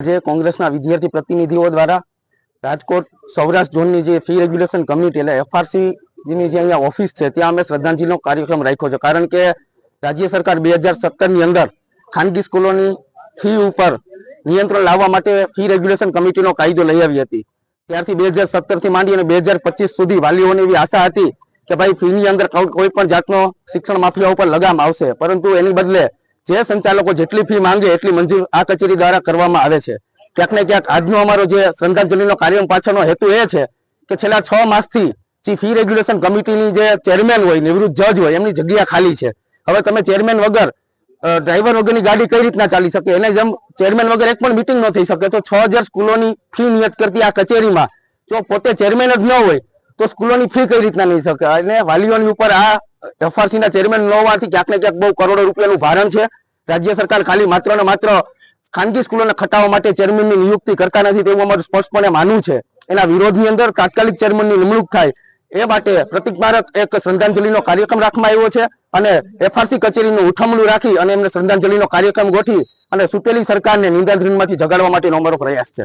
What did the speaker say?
જે કોંગ્રેસના વિદ્યાર્થી પ્રતિનિધિઓ દ્વારા રાજકોટ સૌરાષ્ટ્ર ઝોનની જે ફી રેગ્યુલેશન કમિટી એટલે એફઆરસીની જે અહીંયા ઓફિસ છે, ત્યાં અમે શ્રદ્ધાંજલિનો કાર્યક્રમ રાખ્યો છે. કારણ કે રાજ્ય સરકાર બે હજાર અંદર ખાનગી સ્કૂલોની ફી ઉપર નિયંત્રણ લાવવા માટે ફી રેગ્યુલેશન કમિટીનો કાયદો લઈ આવી હતી. ત્યારથી બે હજાર સત્તરથી માંડી અને બે હજાર પચીસ સુધી વાલીઓને એવી આશા હતી કે ભાઈ ફીની અંદર કોઈ પણ જાતનો શિક્ષણ માફિયા ઉપર લગામ આવશે. પરંતુ એની બદલે જે સંચાલકો જેટલી ફી માંગે એટલી મંજૂર આ કચેરી દ્વારા કરવામાં આવે છે. ક્યાંક ને ક્યાંક આજનો અમારો જે શ્રદ્ધાંજલિનો કાર્યક્રમ પાછળનો હેતુ એ છે કે છેલ્લા છ માસથી જે ફી રેગ્યુલેશન કમિટીની જે ચેરમેન હોય, નિવૃત્ત જજ હોય, એમની જગ્યા ખાલી છે. હવે તમે ચેરમેન વગર ડ્રાઈવર વગરની ગાડી કઈ રીતના ચાલી શકે? એને જેમ ચેરમેન વગર એક પણ મિટિંગ ન થઈ શકે, તો છ હજાર સ્કૂલોની ફી નિયત કરતી આ કચેરીમાં જો પોતે ચેરમેન જ ન હોય તો સ્કૂલોની ફી કઈ રીતના નહીં શકે? અને વાલીઓની ઉપર આ એફઆરસી ના ચેરમેન ન હોવાથી ક્યાંક ને ક્યાંક બહુ કરોડો રૂપિયાનું ભારણ છે. રાજ્ય સરકાર ખાલી માત્ર ને માત્ર ખાનગી સ્કૂલોને ખટાવવા માટે ચેરમેનની નિયુક્તિ કરતા નથી તેવું અમારું સ્પષ્ટપણે માનવું છે. એના વિરોધની અંદર તાત્કાલિક ચેરમેનની નિમણૂક થાય એ માટે પ્રતિકમારક એક શ્રદ્ધાંજલિનો કાર્યક્રમ રાખવામાં આવ્યો છે અને એફઆરસી કચેરીનું ઉઠમણું રાખી અને એમને શ્રદ્ધાંજલિનો કાર્યક્રમ ગોઠવી અને સુતેલી સરકારને નિંદાધીનમાંથી જગાડવા માટેનો અમારો પ્રયાસ છે.